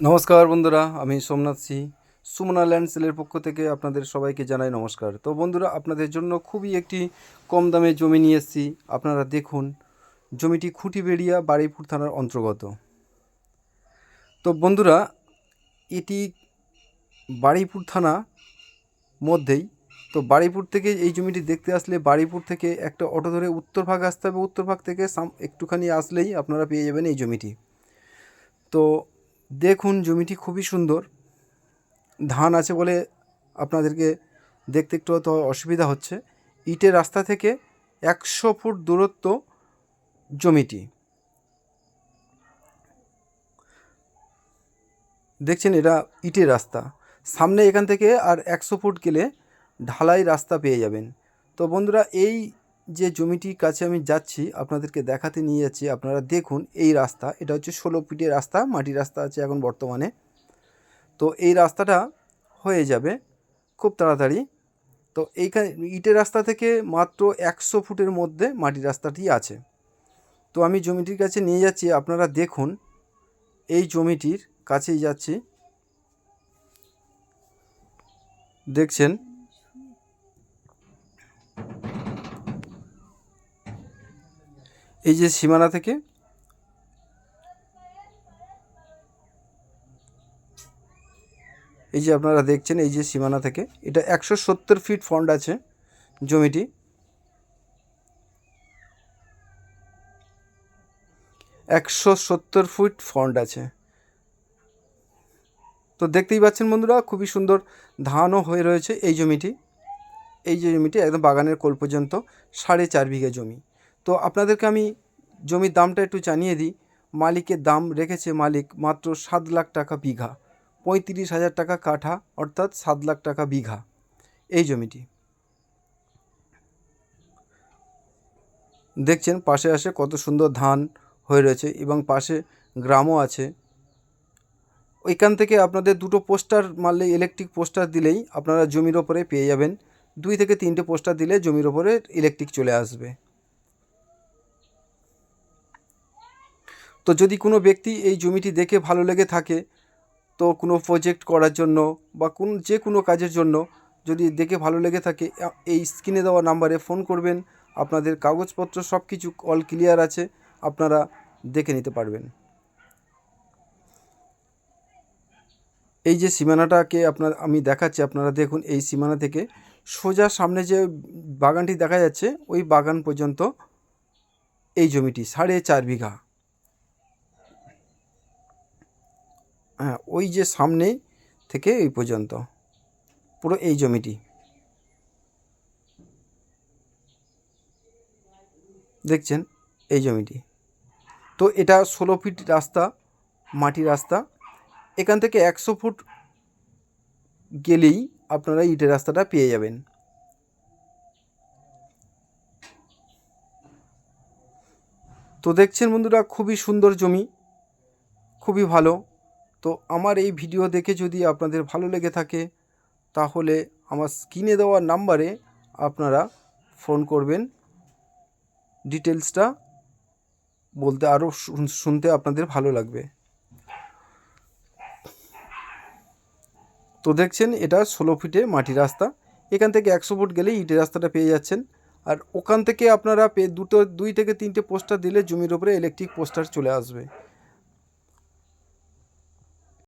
নমস্কার বন্ধুরা, আমি সোমনাথ সি। সুমনা ল্যান্ড সেলের পক্ষ থেকে আপনাদের সবাইকে জানাই নমস্কার। তো বন্ধুরা, আপনাদের জন্য খুবই একটি কম দামে জমি নিয়ে এসেছি। আপনারা দেখুন, জমিটি খুঁটিবেড়িয়া বারুইপুর থানার অন্তর্গত। তো বন্ধুরা, এটি বারুইপুর থানা মধ্যেই। তো বারুইপুর থেকে এই জমিটি দেখতে আসলে বারুইপুর থেকে একটা অটো ধরে উত্তর ভাগ আসতে হবে। উত্তর ভাগ থেকে একটুখানি আসলেই আপনারা পেয়ে যাবেন এই জমিটি। তো দেখুন জমিটি খুবই সুন্দর। ধান আছে বলে আপনাদেরকে দেখতে একটু হয়তো অসুবিধা হচ্ছে। ইটের রাস্তা থেকে একশো ফুট দূরত্ব জমিটি। দেখছেন এটা ইটের রাস্তা। সামনে এখান থেকে আর একশো ফুট গেলে ঢালাই রাস্তা পেয়ে যাবেন। তো বন্ধুরা, এই যে জমিটির কাছে আমি যাচ্ছি, আপনাদেরকে দেখাতে নিয়ে যাচ্ছি, আপনারা দেখুন এই রাস্তা। এটা হচ্ছে ষোলো ফিটের রাস্তা মাটির রাস্তা আছে এখন বর্তমানে। তো এই রাস্তাটা হয়ে যাবে খুব তাড়াতাড়ি। তো এইখানে, ইটের রাস্তা থেকে মাত্র একশো ফুটের মধ্যে মাটির রাস্তাটি আছে। তো আমি জমিটির কাছে নিয়ে যাচ্ছি, আপনারা দেখুন এই জমিটির কাছেই যাচ্ছি। দেখছেন? এই যে সীমানা থেকে এই যে আপনারা দেখছেন এই যে সীমানা থেকে, এটা একশো সত্তর ফিট ফন্ড আছে জমিটি। একশো সত্তর ফুট ফন্ড আছে। তো দেখতেই পাচ্ছেন বন্ধুরা, খুবই সুন্দর ধানও হয়ে রয়েছে এই জমিটি। এই যে জমিটি একদম বাগানের কোল পর্যন্ত সাড়ে চার বিঘে জমি। তো আপনাদেরকে আমি জমির দামটা একটু জানিয়ে দিই। মালিকের দাম রেখেছে মালিক মাত্র সাত লাখ টাকা বিঘা, পঁয়ত্রিশ হাজার টাকা কাঠা অর্থাৎ সাত লাখ টাকা বিঘা এই জমিটি। দেখছেন পাশে আসে কত সুন্দর ধান হয়ে রয়েছে এবং পাশে গ্রামও আছে। ওইখান থেকে আপনাদের দুটো পোস্টার মারলে ইলেকট্রিক পোস্টার দিলেই আপনারা জমির ওপরে পেয়ে যাবেন। দুই থেকে তিনটে পোস্টার দিলে জমির ওপরে ইলেকট্রিক চলে আসবে। তো যদি কোনো ব্যক্তি এই জমিটি দেখে ভালো লেগে থাকে, তো কোনো প্রজেক্ট করার জন্য বা কোন যে কোনো কাজের জন্য যদি দেখে ভালো লেগে থাকে এই স্ক্রিনে দেওয়া নাম্বারে ফোন করবেন। আপনাদের কাগজপত্র সব কিছু অল ক্লিয়ার আছে, আপনারা দেখে নিতে পারবেন। এই যে সীমানাটাকে আপনার, আমি দেখাচ্ছি, আপনারা দেখুন এই সীমানা থেকে সোজা সামনে যে বাগানটি দেখা যাচ্ছে, ওই বাগান পর্যন্ত এই জমিটি, সাড়ে চার বিঘা। হ্যাঁ ওই যে সামনেই থেকে এই পর্যন্ত। পুরো এই জমিটি। দেখছেন? এই জমিটি। তো এটা ষোলো ফিট রাস্তা, মাটি রাস্তা। এখান থেকে একশো ফুট গেলেই আপনারা ইটের রাস্তাটা পেয়ে যাবেন। তো দেখছেন বন্ধুরা, খুবই সুন্দর জমি, খুবই ভালো। তো আমার এই ভিডিও দেখে যদি আপনাদের ভালো লেগে থাকে, তাহলে আমার স্ক্রিনে দেওয়া নাম্বারে আপনারা ফোন করবেন। ডিটেলসটা বলতে আরও শুন- শুনতে আপনাদের ভালো লাগবে। তো দেখছেন, এটা ষোলো ফিটে মাটি রাস্তা। এখান থেকে একশো ফুট গেলেই ইটের রাস্তাটা পেয়ে যাচ্ছেন। আর ওখান থেকে আপনারা দুটো, দুই থেকে তিনটে পোস্টার দিলে জমির ওপরে ইলেকট্রিক পোস্টার চলে আসবে।